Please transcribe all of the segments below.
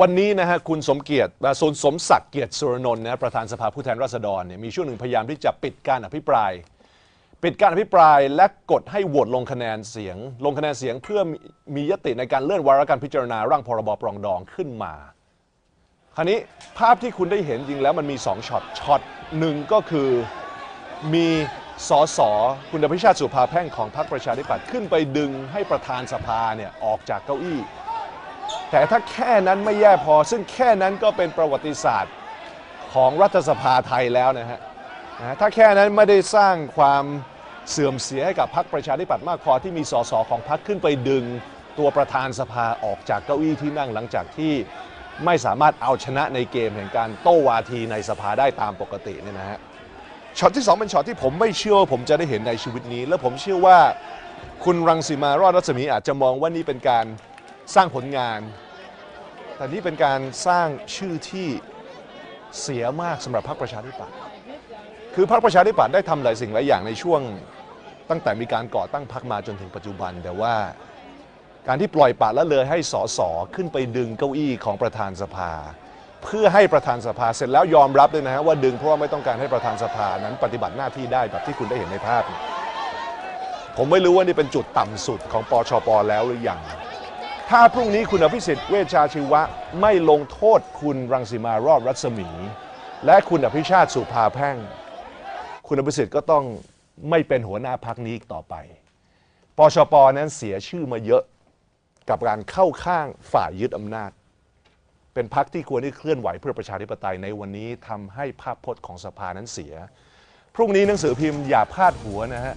วันนี้นะฮะคุณสมเกียรติอ่าสนสมศักดิ์เกียรติสุรนนท์นะประธานสภาผู้แทนราษฎรเนี่ยมีช่วงหนึ่งพยายามที่จะปิดการอภิปราย ปิดการอภิปรายและกดให้โหวตลงคะแนนเสียง ลงคะแนนเสียงเพื่อมีมียติในการเลื่อนวาระการพิจารณาร่างพรบปรองดองขึ้นมา คราวนี้ภาพที่คุณได้เห็นจริงแล้วมันมี2ช็อตช็อตหนึ่งก็คือมีสสคุณอภิชาติสุภาแพ่งของพรรคประชาธิปัตย์ขึ้นไปดึงให้ประธานสภาเนี่ยออกจากเก้าอี้ แต่ถ้าแค่นั้นไม่แย่พอ ซึ่งแค่นั้นก็เป็นประวัติศาสตร์ของรัฐสภาไทยแล้วนะฮะถ้าแค่นั้นไม่ได้สร้างความเสื่อมเสียให้กับพรรคประชาธิปัตย์มากพอที่มีสสของพรรคขึ้นไปดึงตัวประธานสภาออกจากเก้าอี้ที่นั่งหลังจากที่ไม่สามารถเอาชนะในเกมแห่งการโต้วาทีในสภาได้ตามปกติเนี่ยนะฮะช็อตที่สองเป็นช็อตที่ผมไม่เชื่อว่าผมจะได้เห็นในชีวิตนี้ และผมเชื่อว่าคุณรังสีมารอดรัศมีอาจจะมองว่านี่เป็นการสร้างผลงาน แต่นี่เป็นการสร้างชื่อที่เสียมากสำหรับพรรคประชาธิปัตย์คือพรรคประชาธิปัตย์ได้ทำหลายสิ่งหลายอย่างในช่วงตั้งแต่มีการก่อตั้งพรรคมาจนถึงปัจจุบัน แต่ว่าการที่ปล่อยปละละเลยให้สสขึ้นไปดึงเก้าอี้ของประธานสภา เพื่อให้ประธานสภาเสร็จแล้วยอมรับด้วยนะฮะว่าดึงเพราะว่าไม่ต้องการให้ประธานสภานั้นปฏิบัติหน้าที่ได้แบบที่คุณได้เห็นในภาพ ผมไม่รู้ว่านี่เป็นจุดต่ำสุดของปชปแล้วหรือยัง ถ้าพรุ่งนี้คุณอภิสิทธิ์เวชชาชีวะไม่ลงโทษคุณรังสีมารอบรัศมี และคุณอภิชาติสุภาแพ่ง คุณอภิสิทธิ์ก็ต้องไม่เป็นหัวหน้าพักนี้อีกต่อไปปชปนั้นเสียชื่อมาเยอะกับการเข้าข้างฝ่ายยึดอำนาจ เป็นพักที่ควรที่เคลื่อนไหวเพื่อประชาธิปไตยในวันนี้ทำให้ภาพพจน์ของสภานั้นเสีย พรุ่งนี้หนังสือพิมพ์อย่าพลาดหัวนะฮะ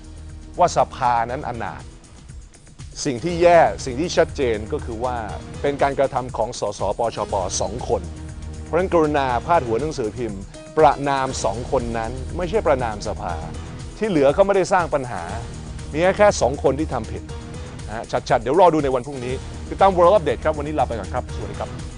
ว่าสภานั้นอนาถ สิ่งที่แย่สิ่งที่ชัดเจนก็คือว่าเป็นการกระทำของสสปชปสองคน เพราะฉะนั้นกรุณาพาดหัวหนังสือพิมพ์ ประนามสองคนนั้นไม่ใช่ประนามสภา ที่เหลือเขาไม่ได้สร้างปัญหา มีแค่แค่สองคนที่ทำผิดนะฮะชัดๆ เดี๋ยวรอดูในวันพรุ่งนี้ติดตาม World Update ครับ วันนี้ลาไปก่อนครับ สวัสดีครับ